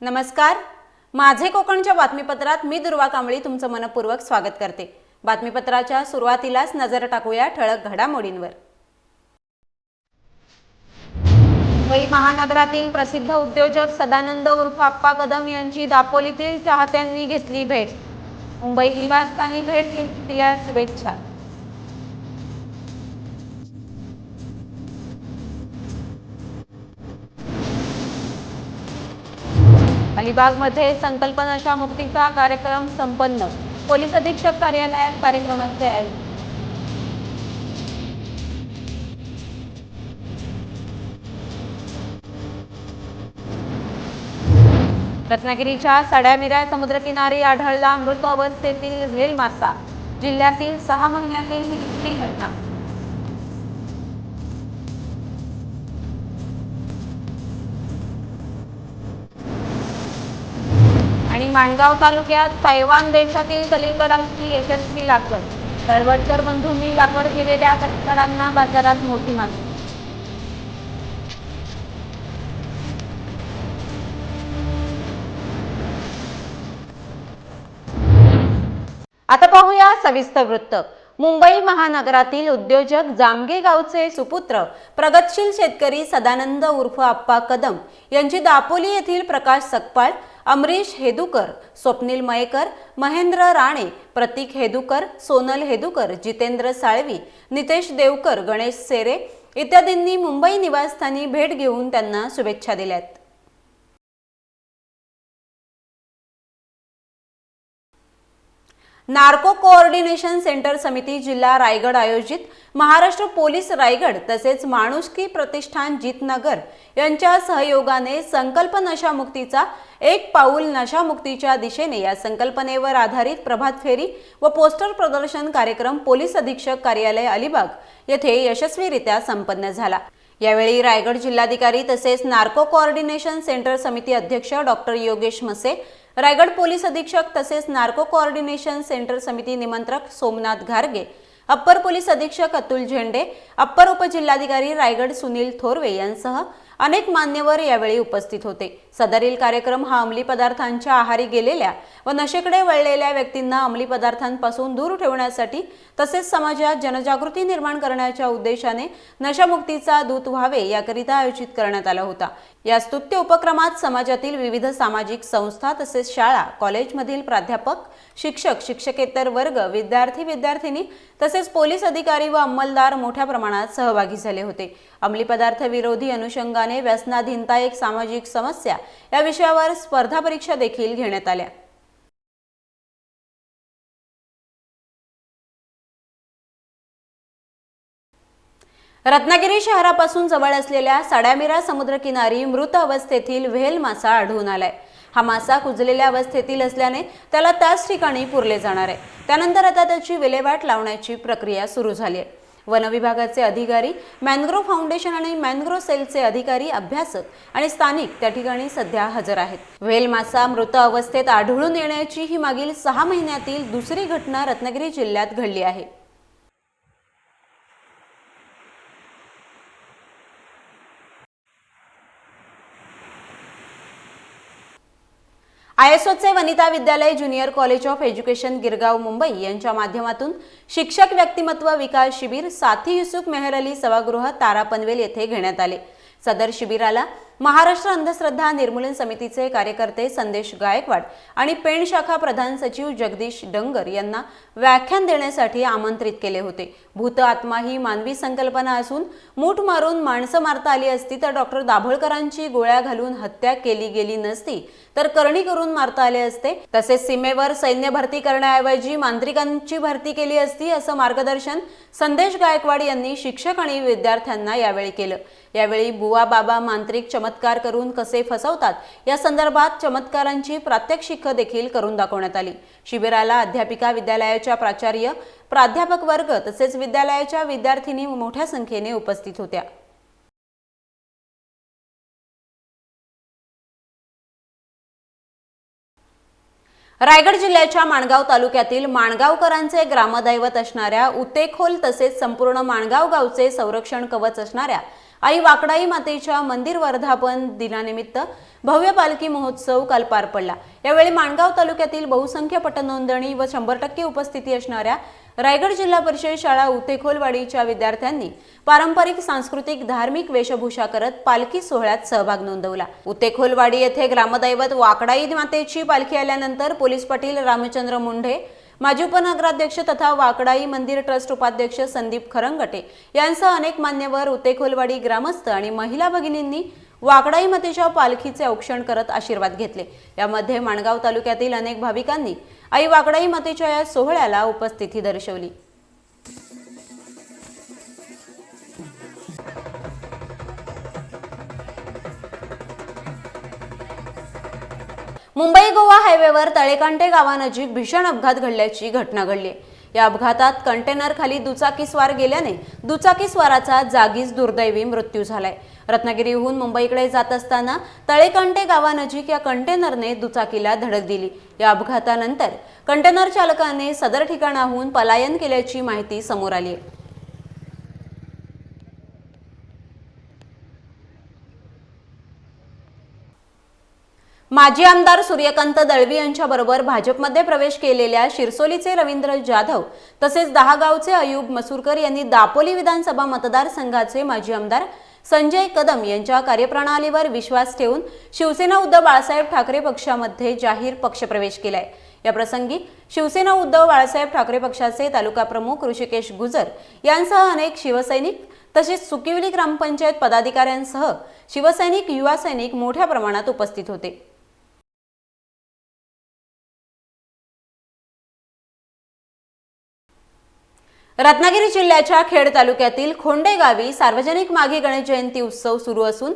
नमस्कार. माझे कोकणच्या बातमीपत्रात मी दुर्वा कांबळी तुमचं मनपूर्वक स्वागत करते. बातमीपत्राच्या सुरुवातीलाच नजर टाकूया ठळक घडामोडींवर. मुंबई महानगरातील प्रसिद्ध उद्योजक सदानंद उर्फ आप्पा कदम यांची दापोलीतील चाहत्यांनी घेतली भेट. मुंबई निवासस्थानी भेट घेतली शुभेच्छा. अलिबागमध्ये संकल्प मुक्तीचा कार्यक्रम संपन्न. पोलीस अधीक्षक कार्यालयात कार्यक्रमाचे आयोजन. रत्नागिरीच्या सड्यामिऱ्या समुद्रकिनारी आढळला मृत अवस्थेतील व्हेल मासा जिल्ह्यातील सहा महिन्यातील ही घटना. माणगाव तालुक्यात तैवान देशातील कलिंगडांची यशस्वी लागवड. तळवटकर बंधूंनी लागवड केलेल्या कलिंगडांना बाजारात मोठी मागणी. आता पाहूया सविस्तर वृत्त. मुंबई महानगरातील उद्योजक जामगे गावचे सुपुत्र प्रगतशील शेतकरी सदानंद उर्फ आप्पा कदम यांची दापोली येथील प्रकाश सकपाळ अमरीश हेदुकर स्वप्नील मयेकर महेंद्र राणे प्रतीक हेदुकर सोनल हेदुकर जितेंद्र साळवी नितेश देवकर गणेश सेरे इत्यादींनी मुंबई निवासस्थानी भेट घेऊन त्यांना शुभेच्छा दिल्यात. नार्को कोऑर्डिनेशन सेंटर समिती जिल्हा रायगड आयोजित महाराष्ट्र पोलीस रायगड तसेच माणुसकी प्रतिष्ठान जितनगर यांच्या सहयोगाने संकल्प नशामुक्तीचा एक पाऊल नशामुक्तीच्या दिशेने या संकल्पनेवर आधारित प्रभात फेरी व पोस्टर प्रदर्शन कार्यक्रम पोलीस अधीक्षक कार्यालय अलिबाग येथे यशस्वीरित्या संपन्न झाला. यावेळी रायगड जिल्हाधिकारी तसेच नार्को कोऑर्डिनेशन सेंटर समिती अध्यक्ष डॉक्टर योगेश मसे रायगड पोलीस अधीक्षक तसेच नार्को कोऑर्डिनेशन सेंटर समिती निमंत्रक सोमनाथ घारगे अप्पर पोलीस अधीक्षक अतुल झेंडे अप्पर उपजिल्हाधिकारी रायगड सुनील थोरवे यांसह अनेक मान्यवर यावेळी उपस्थित होते. सदरील कार्यक्रम हा अंमली पदार्थांच्या आहारी गेलेल्या व नशेकडे वळलेल्या व्यक्तींना अंमली पदार्थांपासून दूर ठेवण्यासाठी तसेच समाजात जनजागृती निर्माण करण्याच्या उद्देशाने नशामुक्तीचा दूत व्हावे याकरिता आयोजित करण्यात आला होता. या स्तुत्य उपक्रमात समाजातील विविध सामाजिक संस्था तसेच शाळा कॉलेजमधील प्राध्यापक शिक्षक शिक्षकेतर वर्ग विद्यार्थी विद्यार्थिनी तसेच पोलीस अधिकारी व अंमलदार मोठ्या प्रमाणात सहभागी झाले होते. अंमली पदार्थ विरोधी अनुषंगाने व्यसनाधीनता एक सामाजिक समस्या या विषयावर स्पर्धा परीक्षा देखील घेण्यात आल्या. रत्नागिरी शहरापासून जवळ असलेल्या साड्यामिरा समुद्रकिनारी मृत अवस्थेतील व्हेल मासा आढळून आलाय. हा मासा कुजलेल्या अवस्थेतील असल्याने त्याला त्याच ठिकाणी पुरले जाणार आहे. त्यानंतर आता त्याची विल्हेवाट लावण्याची प्रक्रिया सुरू झाली आहे. वन विभागाचे अधिकारी मॅनग्रोव्ह फाउंडेशन आणि मॅनग्रोव्ह सेलचे अधिकारी अभ्यासक आणि स्थानिक त्या ठिकाणी सध्या हजर आहेत. व्हेल मासा मृत अवस्थेत आढळून येण्याची ही मागील सहा महिन्यातील दुसरी घटना रत्नागिरी जिल्ह्यात घडली आहे. आयएसओचे Vanita Vidyalaya junior college of education Girgaon Mumbai यांच्या माध्यमातून शिक्षक व्यक्तिमत्व विकास शिबिर साथी युसुफ मेहर अली सभागृह तारा पनवेल येथे घेण्यात आले. सदर शिबिराला महाराष्ट्र अंधश्रद्धा निर्मूलन समितीचे कार्यकर्ते संदेश गायकवाड आणि पेण शाखा प्रधान सचिव जगदीश डंगर यांना व्याख्यान देण्यासाठी आमंत्रित केले होते. भूत आत्मा ही मानवी संकल्पना असून मूठ मारून माणसं मारता आली असती तर डॉक्टर दाभोळकरांची गोळ्या घालून हत्या केली गेली नसती तर करणी करून मारता आले असते. तसेच सीमेवर सैन्य भरती करण्याऐवजी मांत्रिकांची भरती केली असती असं मार्गदर्शन संदेश गायकवाड यांनी शिक्षक आणि विद्यार्थ्यांना यावेळी केलं. यावेळी बुवा बाबा मांत्रिक चमत्कार करून कसे फसवतात या संदर्भात चमत्कारांची प्रात्यक्षिक देखील करून दाखवण्यात आली. शिबिराला अध्यापिका विद्यालयाच्या प्राचार्य प्राध्यापक वर्ग तसेच विद्यालयाच्या विद्यार्थिनी मोठ्या संख्येने उपस्थित होत्या. रायगड जिल्ह्याच्या माणगाव तालुक्यातील माणगावकरांचे ग्रामदैवत असणाऱ्या उतेखोल तसेच संपूर्ण माणगाव गावचे संरक्षण कवच असणाऱ्या आई वाकडाई मातेच्या मंदिर वर्धापन दिनानिमित्त भव्य पालखी महोत्सव काल पार पडला. यावेळी माणगाव तालुक्यातील बहुसंख्य पटनोंदणी व शंभर टक्के उपस्थिती असणाऱ्या रायगड जिल्हा परिषद शाळा उतेखोलवाडीच्या विद्यार्थ्यांनी पारंपरिक सांस्कृतिक धार्मिक वेशभूषा करत पालखी सोहळ्यात सहभाग नोंदवला. उतेखोलवाडी येथे ग्रामदैवत वाकडाई मातेची पालखी आल्यानंतर पोलीस पाटील रामचंद्र मुंढे माजी उपनगराध्यक्ष तथा वाकडाई मंदिर ट्रस्ट उपाध्यक्ष संदीप खरंगटे यांसह अनेक मान्यवर उतेखोलवाडी ग्रामस्थ आणि महिला भगिनींनी वाकडाई मातेच्या पालखीचे औक्षण करत आशीर्वाद घेतले. यामध्ये माणगाव तालुक्यातील अनेक भाविकांनी आई वाकडाई मातेच्या या सोहळ्याला उपस्थिती दर्शवली. मुंबई गोवा हायवेवर तळेकांटे गावानजीक भीषण अपघात घडल्याची घटना घडली. या अपघातात कंटेनर खाली दुचाकीस्वार गेल्याने दुचाकीस्वाराचा जागीच दुर्दैवी मृत्यू झालाय. रत्नागिरीहून मुंबईकडे जात असताना तळेकांटे गावानजीक या कंटेनरने दुचाकीला धडक दिली. या अपघातानंतर कंटेनर चालकाने सदर ठिकाणाहून पलायन केल्याची माहिती समोर आली आहे. माजी आमदार सूर्यकांत दळवी यांच्याबरोबर भाजपमध्ये प्रवेश केलेल्या शिरसोलीचे रवींद्र जाधव तसेच दहागावचे अयूब मसूरकर यांनी दापोली विधानसभा मतदारसंघाचे माजी आमदार संजय कदम यांच्या कार्यप्रणालीवर विश्वास ठेवून शिवसेना उद्धव बाळासाहेब ठाकरे पक्षामध्ये जाहीर पक्षप्रवेश केलाय. या प्रसंगी शिवसेना उद्धव बाळासाहेब ठाकरे पक्षाचे तालुका प्रमुख ऋषिकेश गुजर यांसह अनेक शिवसैनिक तसेच सुकिवली ग्रामपंचायत पदाधिकाऱ्यांसह शिवसैनिक युवा सैनिक मोठ्या प्रमाणात उपस्थित होते. रत्नागिरी जिल्ह्याच्या खेड तालुक्यातील खोंडे गावी सार्वजनिक माघी गणेश जयंती उत्सव सुरू असून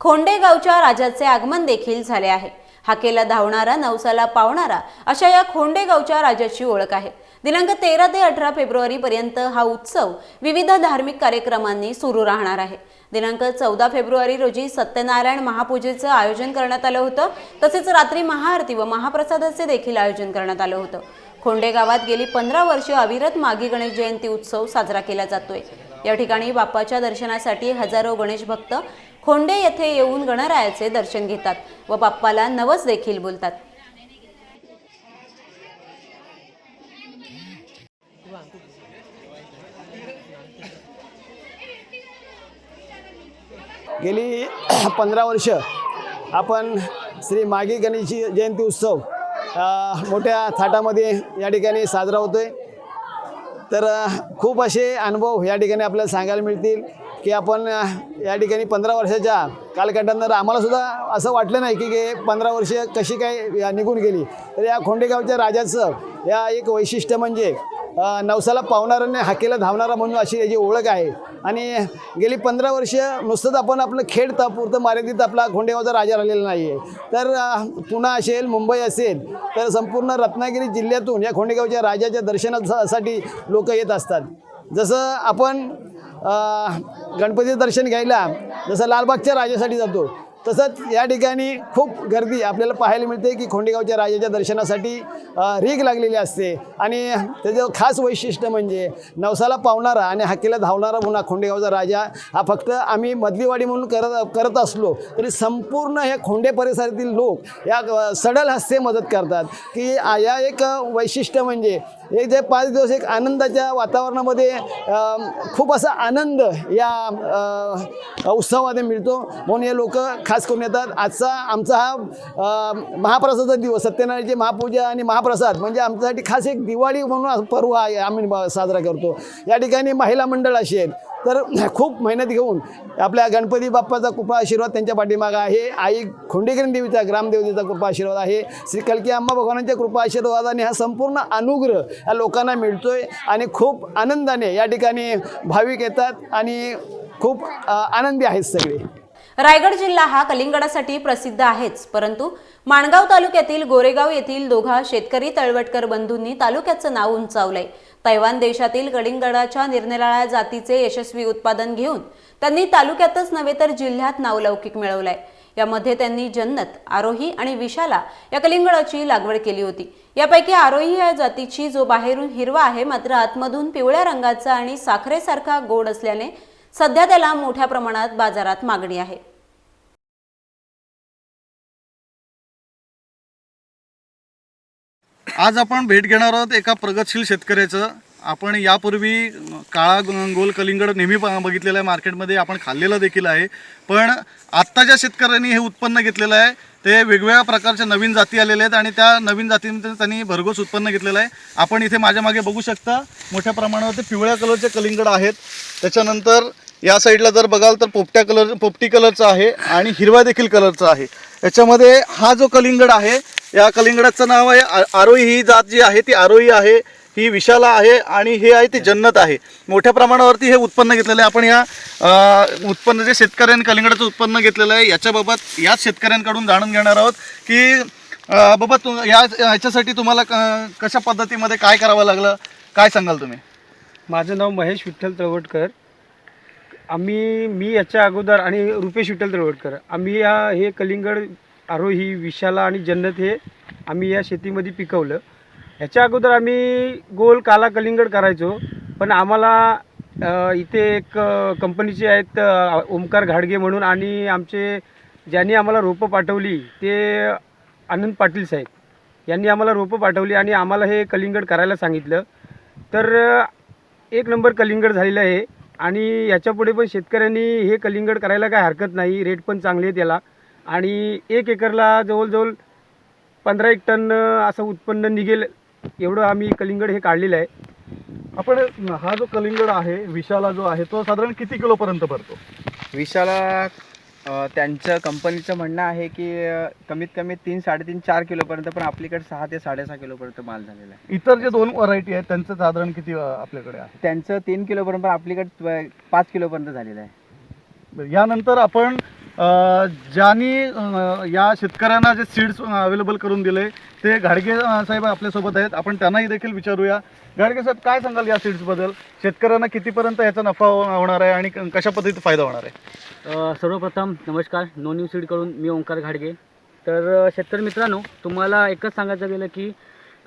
खोंडे गावच्या राजाचे आगमन देखील झाले आहे. हाकेला धावणारा नवसाला पावणारा अशा या खोंडे गावच्या राजाची ओळख आहे. दिनांक तेरा ते अठरा फेब्रुवारी पर्यंत हा उत्सव विविध धार्मिक कार्यक्रमांनी सुरू राहणार आहे. दिनांक चौदा फेब्रुवारी रोजी सत्यनारायण महापूजेचं आयोजन करण्यात आलं होतं. तसेच रात्री महाआरती व महाप्रसादाचे देखील आयोजन करण्यात आलं होतं. खोंडे गावात गेली पंधरा वर्ष अविरत मागी गणेश जयंती उत्सव साजरा केला जातोय. या ठिकाणी बाप्पाच्या दर्शनासाठी हजारो गणेश भक्त खोंडे येथे येऊन गणरायाचे दर्शन घेतात व बाप्पाला नवस देखील बोलतात. गेली पंधरा वर्ष आपण श्री मागी गणेश जयंती उत्सव मोठ्या थाटामध्ये या ठिकाणी साजरा होतो आहे तर खूप असे अनुभव या ठिकाणी आपल्याला सांगायला मिळतील की आपण या ठिकाणी पंधरा वर्षाच्या कालखंडानंतर आम्हालासुद्धा असं वाटलं नाही की हे पंधरा वर्ष कशी काय या निघून गेली. तर या खोंडेगावच्या राजाचं या एक वैशिष्ट्य म्हणजे नवसाला पावणारा हाकेला धावणारा म्हणून अशी याची ओळख आहे. आणि गेली पंधरा वर्ष नुसतंच आपण आपलं खेळ तापुरतं मर्यादित आपला घोंडेवाचा राजा राहिलेला नाही आहे तर पुणा पुणे असेल मुंबई असेल तर संपूर्ण रत्नागिरी जिल्ह्यातून या खोंडेगावच्या राजाच्या दर्शनासाठी लोक येत असतात. जसं आपण गणपतीचं दर्शन घ्यायला जसं लालबागच्या राजासाठी जातो तसंच या ठिकाणी खूप गर्दी आपल्याला पाहायला मिळते की खोंडेगावच्या राजाच्या दर्शनासाठी रीग लागलेली असते. आणि त्याचं खास वैशिष्ट्य म्हणजे नवसाला पावणारा आणि हाकेला धावणारा म्हणा खोंडेगावचा राजा हा फक्त आम्ही मधलीवाडी म्हणून करत करत असलो तरी संपूर्ण हे खोंडे परिसरातील लोक या सडल हस्ते मदत करतात. की या एक वैशिष्ट्य म्हणजे एक जे पाच दिवस एक आनंदाच्या वातावरणामध्ये खूप असा आनंद या उत्सवामध्ये मिळतो. म्हणून हे लोक खास करून येतात. आजचा आमचा हा महाप्रसादचा महाप्रसादाचा दिवस सत्यनारायणची महापूजा आणि महाप्रसाद म्हणजे आमच्यासाठी खास एक दिवाळी म्हणून पर्व आहे आम्ही साजरा करतो. या ठिकाणी महिला मंडळ अशी आहेत. तर खूप मेहनत घेऊन आपल्या गणपती बाप्पाचा कृपा आशीर्वाद त्यांच्या पाठीमागं आहे. आई खोंडेकरण देवीचा ग्रामदेवतेचा कृपा आशीर्वाद आहे. श्री कलकी अम्मा भगवानांच्या कृपा आशीर्वादाने हा संपूर्ण अनुग्रह या लोकांना मिळतोय आणि खूप आनंदाने या ठिकाणी भाविक येतात आणि खूप आनंदी आहेत सगळे. रायगड जिल्हा हा कलिंगडासाठी प्रसिद्ध आहेच. परंतु माणगाव तालुक्यातील गोरेगाव येथील दोघा शेतकरी तळवटकर बंधूंनी तालुक्याचं नाव उंचावलंय. तैवान देशातील कलिंगडाच्या निरनिराळ्या जातीचे यशस्वी उत्पादन घेऊन त्यांनी तालुक्यातच नव्हे तर जिल्ह्यात नावलौकिक मिळवलंय. यामध्ये त्यांनी जन्नत आरोही आणि विशाला या कलिंगडाची लागवड केली होती. यापैकी आरोही या जातीची जो बाहेरून हिरवा आहे मात्र आतमधून पिवळ्या रंगाचा आणि साखरेसारखा गोड असल्याने सध्या त्याला मोठ्या प्रमाणात बाजारात मागणी आहे. आज आपण भेट घेणार आहोत एका प्रगतशील शेतकऱ्याचं. आपण यापूर्वी काळा गोल कलिंगड नेहमी ब- बघितलेलं आहे. मार्केटमध्ये आपण खाल्लेलं देखील आहे. पण आत्ता ज्या शेतकऱ्यांनी हे उत्पन्न घेतलेलं आहे ते वेगवेगळ्या प्रकारच्या नवीन जाती आलेल्या आहेत आणि त्या नवीन जातींमध्ये त्यांनी भरघोस उत्पन्न घेतलेलं आहे. आपण इथे माझ्या मागे बघू शकता मोठ्या प्रमाणावरती पिवळ्या कलरचे कलिंगड आहेत. त्याच्यानंतर या साईडला जर बघाल तर पोपट्या कलर पोपटी कलरचा आहे आणि हिरवा देखील कलरचा आहे. याच्यामध्ये हा जो कलिंगड आहे या कलिंगडाचं नाव आहे आ- आरोही. ही जात जी आहे ती आरोही आहे. ही विशाला आहे आणि हे आहे ती जन्नत आहे. मोठ्या प्रमाणावरती हे उत्पन्न घेतलेलं आहे. आपण या उत्पन्न जे शेतकऱ्यांनी कलिंगडाचं उत्पन्न घेतलेलं आहे याच्याबाबत याच शेतकऱ्यांकडून जाणून घेणार आहोत की बाबा तु या याच्यासाठी तुम्हाला क- कशा पद्धतीमध्ये काय करावं लागलं? काय सांगाल तुम्ही? माझं नाव महेश विठ्ठल तळवटकर. आम्ही मी याच्या अगोदर आणि रुपेश विठ्ठल तळवटकर. आम्ही या हे कलिंगड आरोही विशाला आणि जन्नत हे आम्ही या शेतीमध्ये पिकवलं. ह्याच्या अगोदर आम्ही गोल काला कलिंगड करायचो पण आम्हाला इथे एक कंपनीचे आहेत ओमकार घाडगे म्हणून आणि आमचे ज्यांनी आम्हाला रोपं पाठवली ते आनंद पाटील साहेब. यांनी आम्हाला रोपं पाठवली आणि आम्हाला हे कलिंगड करायला सांगितलं. तर एक नंबर कलिंगड झालेलं आहे आणि याच्यापुढे पण शेतकऱ्यांनी हे कलिंगड करायला काय हरकत नाही रेट पण चांगले आहे त्याला आणि एक एकरला जवळजवळ पंधरा एक टन असं उत्पन्न निघेल एवढं आम्ही कलिंगड हे काढलेलं आहे. आपण हा जो कलिंगड आहे विशाला जो आहे तो साधारण किती किलोपर्यंत भरतो? विशाला अ, त्यांचं कंपनीचं म्हणणं आहे की अ, कमीत कमी तीन साडेतीन चार किलोपर्यंत पण आपल्याकडे सहा ते साडेसहा किलोपर्यंत माल झालेला आहे. इतर जे दोन व्हरायटी आहेत त्यांचं साधारण किती अं, आपल्याकडे आहे? त्यांचं तीन किलोपर्यंत पण आपल्याकडे पाच किलोपर्यंत झालेलं आहे. बरं, यानंतर आपण ज्यांनी या शेतकऱ्यांना जे सीड्स अवेलेबल करून दिले ते घाडगे साहेब आपल्यासोबत आहेत. आपण त्यांनाही देखील विचारूया. घाडगे साहेब काय सांगाल या सीड्सबद्दल शेतकऱ्यांना कितीपर्यंत याचा नफा होणार आहे आणि क- कशा पद्धतीत फायदा होणार आहे? सर्वप्रथम नमस्कार. नो न्यूज सीडकडून मी ओंकार घाडगे. तर शेतकरी मित्रांनो तुम्हाला एकच सांगायचं गेलं की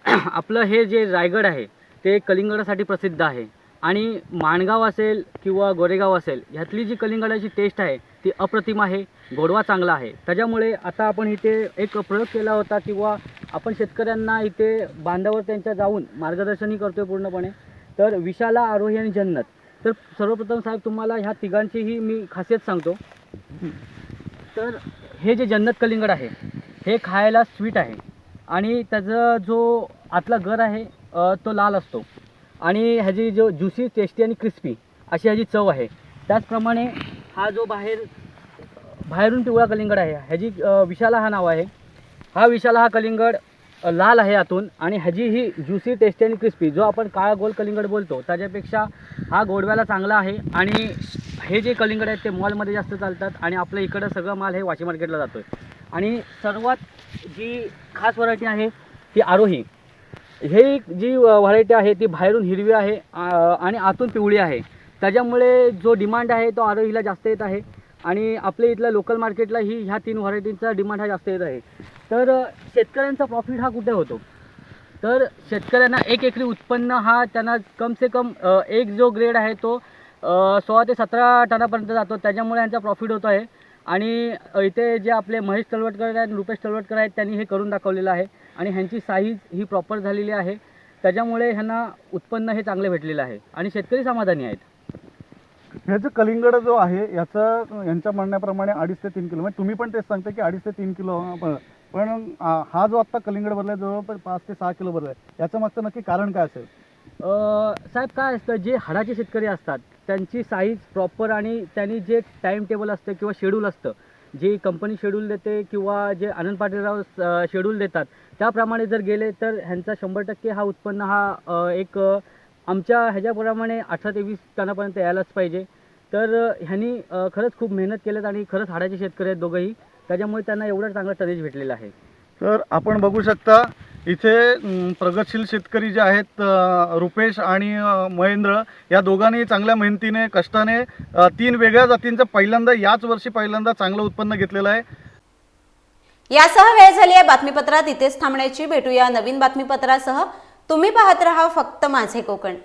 आपलं हे जे रायगड आहे ते कलिंगडासाठी प्रसिद्ध आहे. आणि माणगाव असेल किंवा गोरेगाव असेल ह्यातली जी कलिंगडाची टेस्ट आहे ती अप्रतिम आहे गोडवा चांगला आहे. त्याच्यामुळे आता आपण इथे एक प्रयोग केला होता किंवा आपण शेतकऱ्यांना इथे बांधावर त्यांच्या जाऊन मार्गदर्शनही करतो आहे पूर्णपणे. तर विशाला आरोही आणि जन्नत. तर सर्वप्रथम साहेब तुम्हाला ह्या तिघांचीही मी खासियत सांगतो. तर हे जे जन्नत कलिंगड आहे हे खायला स्वीट आहे. आणि त्याचा जो आतला गर आहे तो लाल असतो. आणि ह्याची जो ज्युसी टेस्टी आणि क्रिस्पी अशी ह्याची चव आहे. त्याचप्रमाणे हा जो बाहेर बाहेरून पिवळा कलिंगड आहे. ह्याची विशाला हा नाव आहे. हा विशाला हा कलिंगड लाल आहे आतून आणि ह्याची ही ज्युसी टेस्टी आणि क्रिस्पी जो आपण काळा गोल कलिंगड बोलतो त्याच्यापेक्षा हा गोडव्याला चांगला आहे आणि हे जे कलिंगड आहेत ते मॉलमध्ये जास्त चालतात आणि आपल्या इकडं सगळं माल हे वाशी मार्केटला जातो आहे आणि सर्वात जी खास व्हरायटी आहे ती आरोही. हे जी व्हरायटी आहे ती बाहेरून हिरवी आहे आणि आतून पिवळी आहे. त्याच्यामुळे जो डिमांड आहे तो आरोहीला जास्त येत आहे. आणि आपल्या इथल्या लोकल मार्केटला ही ह्या तीन व्हरायटींचा डिमांड हा जास्त येत आहे. तर शेतकऱ्यांचा प्रॉफिट हा कुठे होतो? तर शेतकऱ्यांना एक एकरी उत्पन्न हा त्यांना कम से कम एक जो ग्रेड आहे तो सोळा ते सतरा टनापर्यंत जातो. त्याच्यामुळे यांचा प्रॉफिट होतो आहे. आणि इथे जे आपले महेश तलवटकर आहेत रुपेश तलवटकर आहेत त्यांनी हे करून दाखवलेलं आहे. आणि ह्यांची साईज ही प्रॉपर झालेली आहे. त्याच्यामुळे ह्यांना उत्पन्न हे चांगले भेटलेलं आहे. आणि शेतकरी समाधानी आहेत. ह्याचं कलिंगड जो आहे याचं यांच्या म्हणण्याप्रमाणे अडीच ते तीन किलो. म्हणजे तुम्ही पण तेच सांगता की अडीच ते तीन किलो पण- पण हा जो आत्ता कलिंगड भरला जवळपास पाच ते सहा किलो भरला आहे याचं मागचं नक्की कारण काय असेल? साहेब काय असतं जे हाडाचे शेतकरी असतात त्यांची साईज प्रॉपर आणि त्यांनी जे टाईम टेबल असतं किंवा शेड्यूल असतं जे कंपनी शेड्यूल देते किंवा जे आनंद पाटीलराव शेड्यूल देतात त्याप्रमाणे जर गेले तर ह्यांचा शंभर टक्के हा उत्पन्न हा एक आमच्या ह्याच्याप्रमाणे अठरा ते वीस टनापर्यंत यायलाच पाहिजे. तर ह्यांनी खरंच खूप मेहनत केल्यात आणि खरंच हाडाचे शेतकरी आहेत दोघंही. त्याच्यामुळे त्यांना एवढं चांगलं टनेज भेटलेलं आहे. तर आपण बघू शकता इथे प्रगतशील शेतकरी जे आहेत रुपेश आणि महेंद्र या दोघांनी चांगल्या मेहनतीने कष्टाने तीन वेगळ्या जातींचं पहिल्यांदा याच वर्षी पहिल्यांदा चांगलं उत्पन्न घेतलेलं आहे. यासह वेळ झाली आहे बातमीपत्रात. इथेच थांबण्याची. भेटूया नवीन बातमीपत्रासह. तुम्ही पाहत रहा फक्त माझे कोकण.